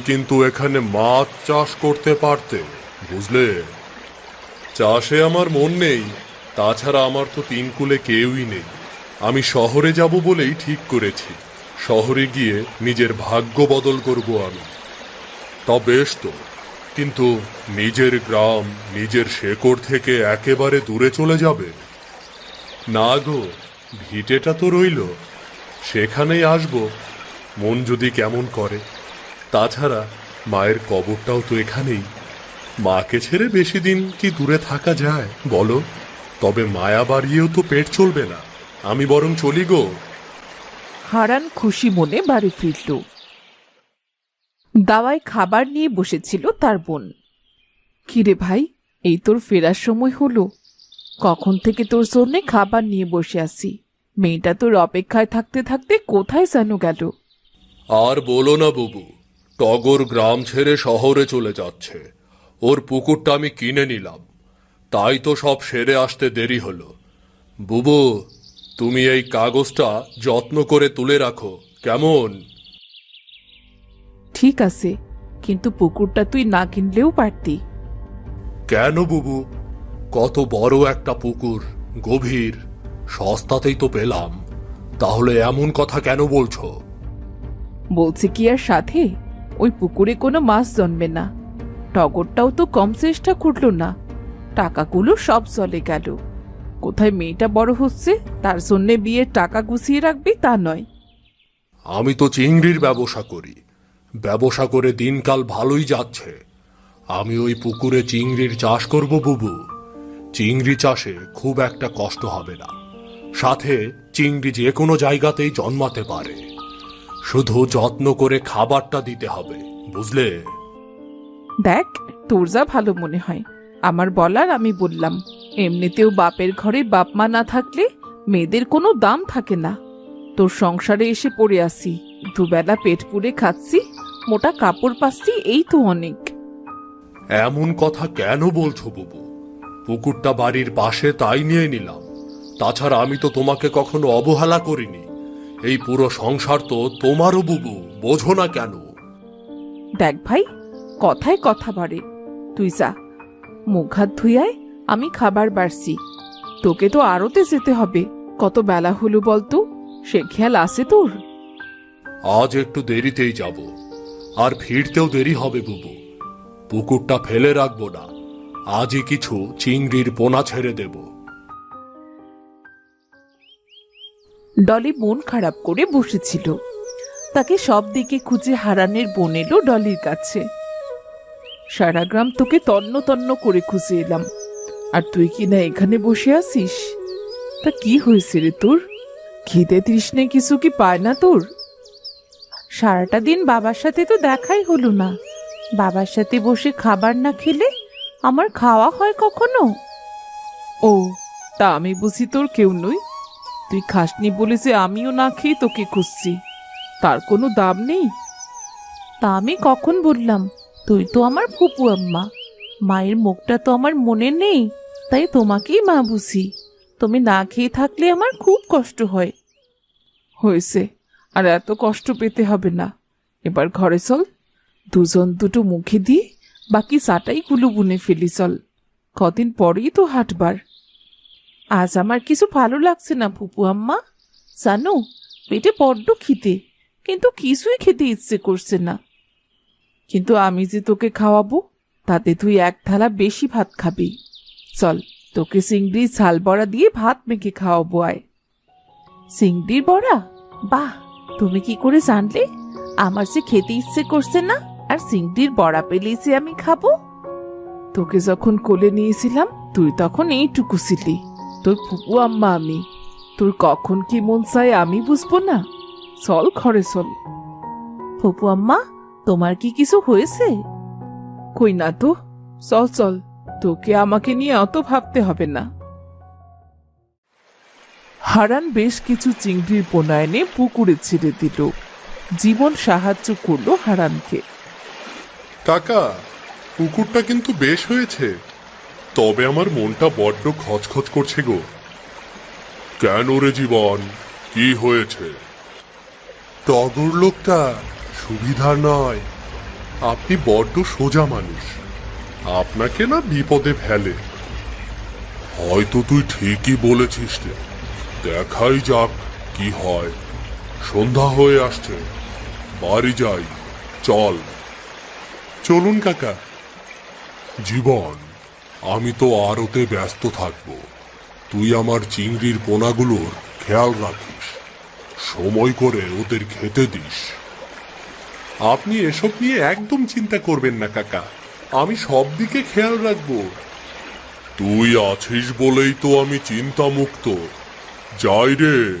কিন্তু এখানে মাছ চাষ করতে পারতে, বুঝলে? চাষে আমার মন নেই, তাছাড়া আমার তো তিন কুলে কেউই নেই। আমি শহরে যাব বলেই ঠিক করেছি। শহরে গিয়ে নিজের ভাগ্য বদল করব আমি। তা বেশ তো, কিন্তু নিজের গ্রাম, নিজের শেকড় থেকে একেবারে দূরে চলে যাবে? না গো, ভিটেটা তো রইল। সেখানেই আসব। মন যদি কেমন করে। তাছাড়া মায়ের কবরটাও তো এখানেই। মাকে ছেড়ে বেশি দিন কি দূরে থাকা যায় বলো? তবে মায়া বাড়িয়েও তো পেট চলবে না। আমি বরং চলি গো। হারান খুশি মনে বাড়ি ফিরল। দাওয়ায় খাবার নিয়ে বসেছিল তার বোন। কিরে ভাই এই তোর ফেরার সময় হলো। কখন থেকে তোর জন্যে খাবার নিয়ে বসে আছি? মেয়েটা তোর অপেক্ষায় থাকতে থাকতে কোথায় যেন গেল? আর বলো না বুবু টগর গ্রাম ছেড়ে শহরে চলে যাচ্ছে। ওর পুকুরটা আমি কিনে নিলাম। তাই তো সব সেরে আসতে দেরি হলো। বুবু তুমি এই কাগজটা যত্ন করে তুলে রাখো। কেমন? ঠিক আছে কিন্তু পুকুরটা তুই না কিনলেও পারতি। কেন বুবু? কত বড় একটা পুকুর গভীর। সস্তাতেই তো পেলাম। তাহলে এমন কথা কেন বলছো? বলছে কি আর সাথে? ওই পুকুরে কোনো মাছ জন্মে না। টগরটাও তো কম চেষ্টা করল না। টাকাগুলো সব চলে গেল। কোথায় মেয়েটা বড় হচ্ছে, তার জন্যে বিয়ের টাকা গুছিয়ে রাখবি তা নয়। আমি তো চিংড়ির ব্যবসা করি। ব্যবসা করে দিনকাল ভালোই যাচ্ছে। আমি ওই পুকুরে চিংড়ির চাষ করব বুবু। চিংড়ি চাষে খুব একটা কষ্ট হবে না। সাথে চিংড়ি যে কোনো জায়গাতেই জন্মাতে পারে। শুধু যত্ন করে খাবারটা দিতে হবে বুঝলে? দেখ তোর যা ভালো মনে হয়। আমার বলার আমি বললাম এমনিতেও বাপের ঘরে বাপ মা না থাকলে মেয়েদের কোনো দাম থাকে না। তোর সংসারে এসে পড়ে আসি দুবেলা পেট পুড়ে খাচ্ছি মোটা কাপড় পাচ্ছি এই তো অনেক। এমন কথা কেন বলছো বুবু? পুকুরটা বাড়ির পাশে তাই নিয়ে নিলাম। তাছাড়া আমি তো তোমাকে কখনো অবহেলা করিনি। এই পুরো সংসার তো তোমারও বুবু বোঝো না কেন? দেখ ভাই কথায় কথা বাড়ে। তুই যা মুখ হাত ধুইয়ায় আমি খাবার বাড়ছি। তোকে তো আরতে যেতে হবে কত বেলা হলো বলতো সে খেয়াল আছে তোর? আজ একটু দেরিতেই যাব আর ফিরতেও দেরি হবে বুবু। পুকুরটা ফেলে রাখব না আজই কিছু চিংড়ির পোনা ছেড়ে দেব। ডলি মন খারাপ করে বসেছিল। তাকে সব দিকে খুঁজে হারানের বোন এলো ডলির কাছে। সারা গ্রাম তোকে তন্ন তন্ন করে খুঁজে এলাম। আর তুই কি না এখানে বসে আছিস? তা কি হয়েছে রে তোর? খিদে তৃষ্ণে কিছু কি পায় না তোর? সারাটা দিন বাবার সাথে তো দেখাই হলো না। বাবার সাথে বসে খাবার না খেলে আমার খাওয়া হয় কখনো? ও, তা আমি বুঝি তোর কেউ নই। তুই খাসনি বলে যে আমিও না খেয়ে তোকে খুঁজছি। তার কোনো দাম নেই? তা আমি কখন বললাম? তুই তো আমার ফুপু আম্মা। মায়ের মুখটা তো আমার মনে নেই তাই তোমাকেই মা বুঝি। তুমি না খেয়ে থাকলে আমার খুব কষ্ট হয়। হয়েছে আর এত কষ্ট পেতে হবে না। এবার ঘরে চল। দুজন দুটো মুখে দিয়ে বাকি চাটাই গুলো বুনে ফেলি চল। কদিন পরেই তো হাটবার। আজ আমার কিছু ভালো লাগছে না ফুপু আম্মা। জানো, পেটে বড্ড খিদে, কিন্তু কিছুই খেতে ইচ্ছে করছে না। কিন্তু আমি যে তোকে খাওয়াবো, তাতে তুই এক থালা বেশি ভাত খাবি। চল, তোকে চিংড়ির ঝাল বড়া দিয়ে ভাত মেখে খাওয়াবো, আয়। চিংড়ির বড়া? বাহ, তুমি কি করে জানলে? আমার যে খেতে ইচ্ছে করছে না, আর চিংড়ির বড়া পেলেই যে আমি খাব? তোকে যখন কোলে নিয়েছিলাম, তুই তখন এইটুকু ছিলি। তোর ফুপু আম্মা আমি তোর কখন কি মন চায় আমি বুঝব না। চল ঘরে চল। ফুপু আম্মা তোমার কি কিছু হয়েছে? কই না তো চল চল তোকে আমাকে নিয়ে অত ভাবতে হবে না। হারান বেশ কিছু চিংড়ির পোনা এনে পুকুরে ছেড়ে দিল। জীবন সাহায্য করল হারানকে। কাকা পুকুরটা কিন্তু বেশ হয়েছে। তবে আমার মনটা বড্ড খচখচ করছে গো। কেন রে জীবন? কি হয়েছে? টগর লোকটা সুবিধার নয়। আপনি বড্ড সোজা মানুষ। আপনাকে না বিপদে ফেলে। হয়তো তুই ঠিকই বলেছিস রে। দেখাই যাক কি হয়। সন্ধ্যা হয়ে আসছে। বাড়ি যাই। চল। চলুন কাকা। জীবন। আমি তো আরতে ব্যস্ত থাকব। তুই আমার চিংড়ির পোনাগুলোর খেয়াল রাখিস। সময় করে ওদের খেতে দিস। আপনি এসব নিয়ে একদম চিন্তা করবেন না, কাকা। আমি সব দিকে খেয়াল রাখব। তুই আছিস বলেই তো আমি চিন্তা মুক্ত যাই রে।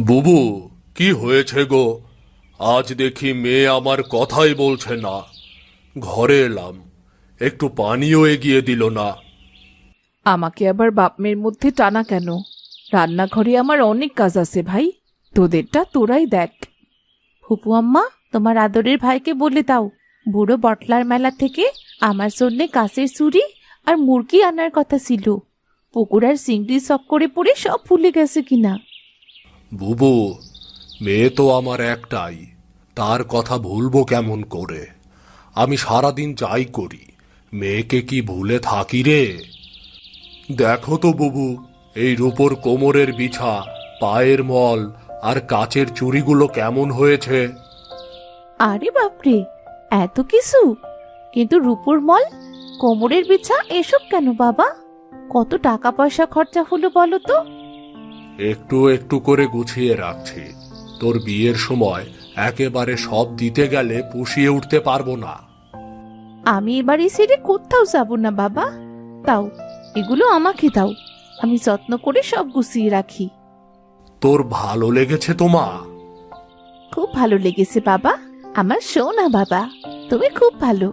বুবু, কি হয়েছে গো? আজ দেখি মেয়ে আমার কথাই বলছে না। ঘরে এলাম। একটু পানিও এগিয়ে দিল না। আমাকে আবার বাপ মেয়ের মধ্যে টানা কেন? রান্নাঘরে আমার অনেক কাজ আছে ভাই। তোদেরটা তোরাই দেখ। ফুপু আম্মা তোমার আদরের ভাইকে বলে দাও। বুড়ো বটলার মেলা থেকে আমার জন্যে কাঁচের চুড়ি আর মুরগি আনার কথা ছিল। পুকুর আর চিংড়ি সক করে পড়ে সব ভুলে গেছে কিনা? বুবু মেয়ে তো আমার একটাই তার কথা ভুলবো কেমন করে? আমি সারাদিন যাই করি মেয়েকে কি ভুলে থাকি রে? দেখো তো বুবু এই রূপোর কোমরের বিছা পায়ের মল আর কাচের চুড়িগুলো কেমন হয়েছে? আরে বাপরে এত কিছু? কিন্তু রূপোর মল কোমরের বিছা এসব কেন বাবা? কত টাকা পয়সা খরচা হলো বলো তো? একটু একটু করে গুছিয়ে রাখছি। তোর বিয়ের সময় একেবারে সব দিতে গেলে পুষিয়ে উঠতে পারব না। আমি এবারে ছেড়ে কোথাও যাব না বাবা। তাও এগুলো আমাকে দাও। আমি যত্ন করে সব গুছিয়ে রাখি। তোর ভালো লেগেছে তোমা খুব ভালো লেগেছে বাবা। আমার সোনা বাবা। তুমি খুব ভালো।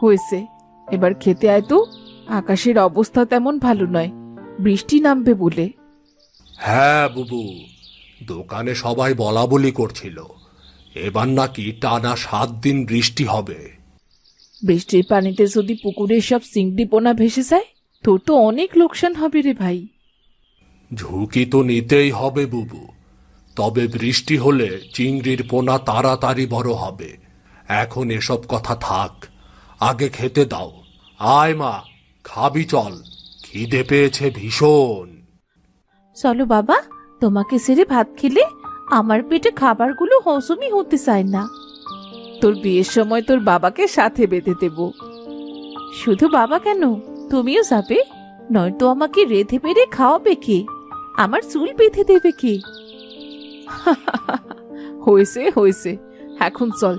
হয়েছে। এবার খেতে আয় তো। আকাশের অবস্থা তেমন ভালো নয়। বৃষ্টি নামবে বলে। হ্যাঁ বুবু। দোকানে সবাই বলা বলি করছিল। এবার নাকি টানা সাত দিন বৃষ্টি হবে। বৃষ্টির পানিতে যদি পুকুরের সব চিংড়ি পোনা ভেসে যায় তোর তো অনেক লোকসান হবে রে ভাই। ঝুঁকি তো নিতেই হবে বুবু। তবে বৃষ্টি হলে চিংড়ির পোনা তাড়াতাড়ি বড় হবে। এখন এসব কথা থাক। আগে খেতে দাও। আয় মা খাবি চল। খিদে পেয়েছে ভীষণ। চলো বাবা তোমাকে ছেড়ে ভাত খেলে আমার পেটে খাবারগুলো হজমই হতে চায় না। তোর বিয়ের সময় তোর বাবাকে সাথে বেঁধে দেব। শুধু বাবা কেন? তুমিও যাবে? নয়তো আমাকে রেধে পেরে খাওয়াবে কে? আমার চুল বেঁধে দেবে কে? হয়েছে হয়েছে। এখন চল।